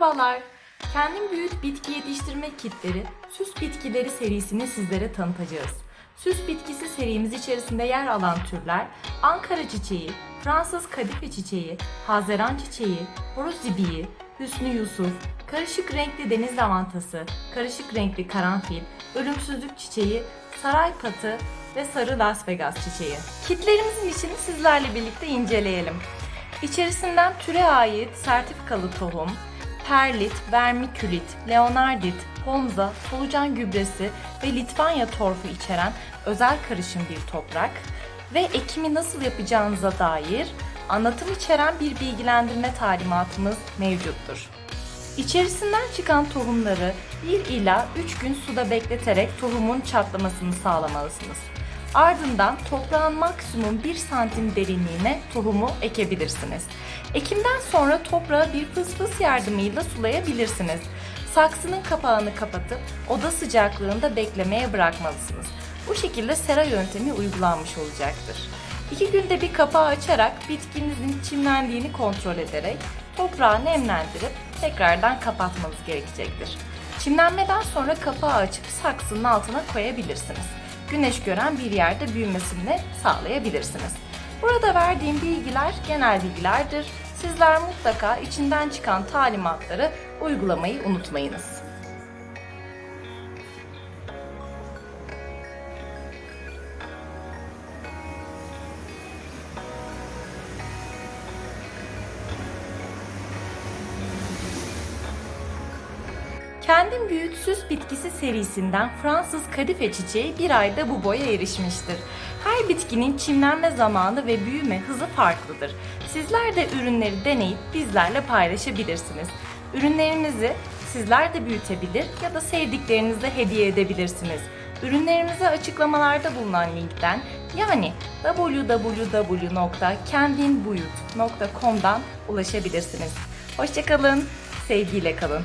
Merhabalar. Kendim büyüt bitki yetiştirme kitleri süs bitkileri serisini sizlere tanıtacağız. Süs bitkisi serimiz içerisinde yer alan türler Ankara çiçeği, Fransız kadife çiçeği, Hazeran çiçeği, horoz zibiği, Hüsnü Yusuf, karışık renkli deniz lavantası, karışık renkli karanfil, ölümsüzlük çiçeği, saray patı ve sarı Las Vegas çiçeği. Kitlerimizin içini sizlerle birlikte inceleyelim. İçerisinden türe ait sertifikalı tohum, perlit, vermikülit, leonardit, pomza, solucan gübresi ve Litvanya torfu içeren özel karışım bir toprak ve ekimi nasıl yapacağınıza dair anlatım içeren bir bilgilendirme talimatımız mevcuttur. İçerisinden çıkan tohumları 1 ila 3 gün suda bekleterek tohumun çatlamasını sağlamalısınız. Ardından toprağın maksimum 1 santim derinliğine tohumu ekebilirsiniz. Ekimden sonra toprağı bir fısfıs yardımıyla sulayabilirsiniz. Saksının kapağını kapatıp oda sıcaklığında beklemeye bırakmalısınız. Bu şekilde sera yöntemi uygulanmış olacaktır. İki günde bir kapağı açarak bitkinizin çimlendiğini kontrol ederek toprağı nemlendirip tekrardan kapatmanız gerekecektir. Çimlenmeden sonra kapağı açıp saksının altına koyabilirsiniz. Güneş gören bir yerde büyümesini sağlayabilirsiniz. Burada verdiğim bilgiler genel bilgilerdir. Sizler mutlaka içinden çıkan talimatları uygulamayı unutmayınız. Kendim Büyüt Süs Bitkisi serisinden Fransız kadife çiçeği bir ayda bu boya erişmiştir. Her bitkinin çimlenme zamanı ve büyüme hızı farklıdır. Sizler de ürünleri deneyip bizlerle paylaşabilirsiniz. Ürünlerimizi sizler de büyütebilir ya da sevdiklerinize hediye edebilirsiniz. Ürünlerimize açıklamalarda bulunan linkten yani www.kendinbuyut.com'dan ulaşabilirsiniz. Hoşçakalın, sevgiyle kalın.